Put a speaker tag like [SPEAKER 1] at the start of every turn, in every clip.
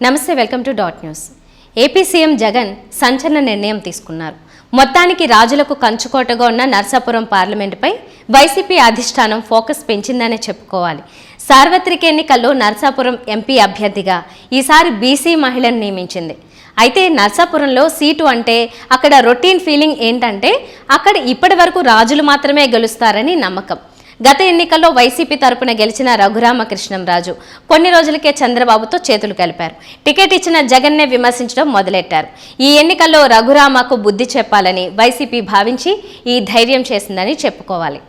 [SPEAKER 1] నమస్తే welcome to dot news. AP CM Jagan సంచలన నిర్ణయం తీసుకున్నారు. మొత్తానికి రాజులకు కంచుకోటగా ఉన్న నర్సాపురం పార్లమెంటుపై వైసీపీ అధిష్టానం ఫోకస్ పెంచిందనే చెప్పుకోవాలి. సార్వత్రిక ఎన్నికల్లో నర్సాపురం ఎంపీ అభ్యర్థిగా ఈసారి బీసీ మహిళను నియమించింది. అయితే నర్సాపురంలో సీటు అంటే అక్కడ రొటీన్ ఫీలింగ్ ఏంటంటే అక్కడ ఇప్పటి వరకు రాజులు మాత్రమే గెలుస్తారని నమ్మకం. గత ఎన్నికల్లో వైసీపీ తరపున గెలిచిన రఘురామకృష్ణంరాజు కొన్ని రోజులకే చంద్రబాబుతో చేతులు కలిపారు. టికెట్ ఇచ్చిన జగన్నే విమర్శించడం మొదలెట్టారు. ఈ ఎన్నికల్లో రఘురామకు బుద్ధి చెప్పాలని వైసీపీ భావించి ఈ ధైర్యం చేసిందని చెప్పుకోవాలి.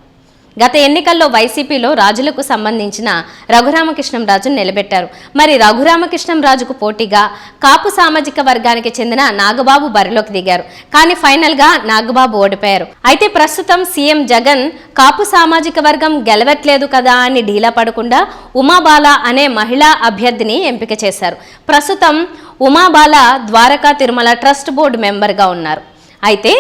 [SPEAKER 1] గత ఎన్నికల్లో వైసీపీలో రాజులకు సంబంధించిన రఘురామకృష్ణంరాజును నిలబెట్టారు. మరి రఘురామకృష్ణంరాజుకు పోటీగా కాపు సామాజిక వర్గానికి చెందిన నాగబాబు బరిలోకి దిగారు. కానీ ఫైనల్గా నాగబాబు ఓడిపోయారు. అయితే ప్రస్తుతం సీఎం జగన్ కాపు సామాజిక వర్గం గెలవట్లేదు కదా అని ఢీలా పడకుండా ఉమాబాల అనే మహిళా అభ్యర్థిని ఎంపిక చేశారు. ప్రస్తుతం ఉమాబాల ద్వారకా తిరుమల ట్రస్ట్ బోర్డు మెంబర్గా ఉన్నారు. అయితే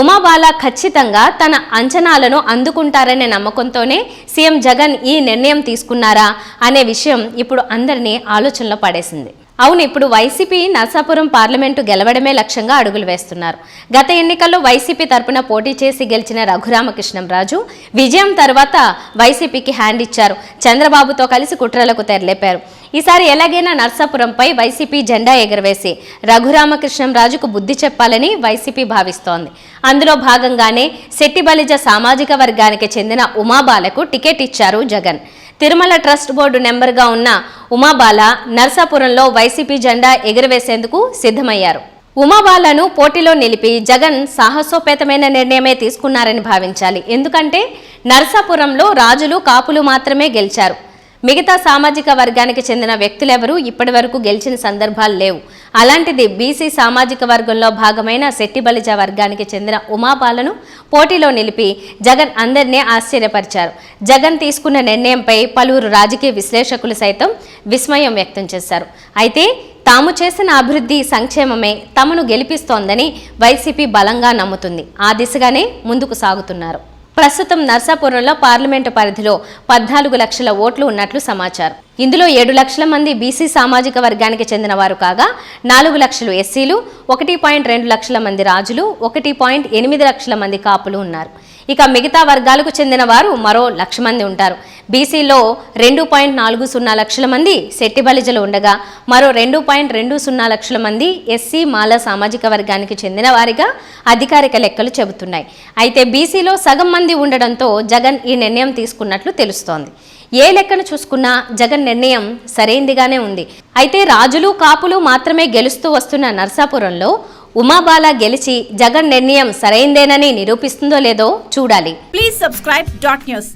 [SPEAKER 1] ఉమాబాల ఖచ్చితంగా తన అంచనాలను అందుకుంటారనే నమ్మకంతోనే సీఎం జగన్ ఈ నిర్ణయం తీసుకున్నారా అనే విషయం ఇప్పుడు అందరినీ ఆలోచనలో పడేసింది. అవును ఇప్పుడు వైసీపీ నర్సాపురం పార్లమెంటు గెలవడమే లక్ష్యంగా అడుగులు వేస్తున్నారు. గత ఎన్నికల్లో వైసీపీ తరపున పోటీ చేసి గెలిచిన రఘురామకృష్ణంరాజు విజయం తర్వాత వైసీపీకి హ్యాండ్ ఇచ్చారు. చంద్రబాబుతో కలిసి కుట్రలకు తెరలేపారు. ఈసారి ఎలాగైనా నర్సాపురంపై వైసీపీ జెండా ఎగరవేసి రఘురామకృష్ణంరాజుకు బుద్ధి చెప్పాలని వైసీపీ భావిస్తోంది. అందులో భాగంగానే శెట్టిబలిజ సామాజిక వర్గానికి చెందిన ఉమాబాలకు టికెట్ ఇచ్చారు జగన్. తిరుమల ట్రస్ట్ బోర్డు నెంబర్గా ఉన్న ఉమాబాల నర్సాపురంలో వైసీపీ జెండా ఎగురవేసేందుకు సిద్ధమయ్యారు. ఉమాబాలను పోటీలో నిలిపి జగన్ సాహసోపేతమైన నిర్ణయమే తీసుకున్నారని భావించాలి. ఎందుకంటే నర్సాపురంలో రాజులు కాపులు మాత్రమే గెలిచారు. మిగతా సామాజిక వర్గానికి చెందిన వ్యక్తులెవరూ ఇప్పటి వరకు గెలిచిన సందర్భాలు లేవు. అలాంటిది బీసీ సామాజిక వర్గంలో భాగమైన శెట్టిబలిజ వర్గానికి చెందిన ఉమాపాలను పోటీలో నిలిపి జగన్ అందరినీ ఆశ్చర్యపరిచారు. జగన్ తీసుకున్న నిర్ణయంపై పలువురు రాజకీయ విశ్లేషకులు సైతం విస్మయం వ్యక్తం చేశారు. అయితే తాము చేసిన అభివృద్ధి సంక్షేమమే తమను గెలిపిస్తోందని వైసీపీ బలంగా నమ్ముతుంది. ఆ దిశగానే ముందుకు సాగుతున్నారు. ప్రస్తుతం నర్సాపురంలో పార్లమెంటు పరిధిలో పద్నాలుగు లక్షల ఓట్లు ఉన్నట్లు సమాచారం. ఇందులో ఏడు లక్షల మంది బీసీ సామాజిక వర్గానికి చెందిన వారు కాగా నాలుగు లక్షలు ఎస్సీలు ఒకటి పాయింట్ రెండు లక్షల మంది రాజులు ఒకటి పాయింట్ ఎనిమిది లక్షల మంది కాపులు ఉన్నారు. ఇక మిగతా వర్గాలకు చెందిన వారు మరో లక్ష మంది ఉంటారు. బీసీలో రెండు పాయింట్ నాలుగు సున్నా లక్షల మంది శెట్టి బలిజలు ఉండగా మరో రెండు పాయింట్ రెండు సున్నా లక్షల మంది ఎస్సీ మాల సామాజిక వర్గానికి చెందిన వారిగా అధికారిక లెక్కలు చెబుతున్నాయి. అయితే బీసీలో సగం మంది ఉండడంతో జగన్ ఈ నిర్ణయం తీసుకున్నట్లు తెలుస్తోంది. ఏ లెక్కను చూసుకున్నా జగన్ నిర్ణయం సరైందిగానే ఉంది. అయితే రాజులు కాపులు మాత్రమే గెలుస్తూ వస్తున్న నర్సాపురంలో ఉమాబాల గెలిచి జగన్ నిర్ణయం సరైందేనని నిరూపిస్తుందో లేదో చూడాలి.
[SPEAKER 2] Please subscribe dot news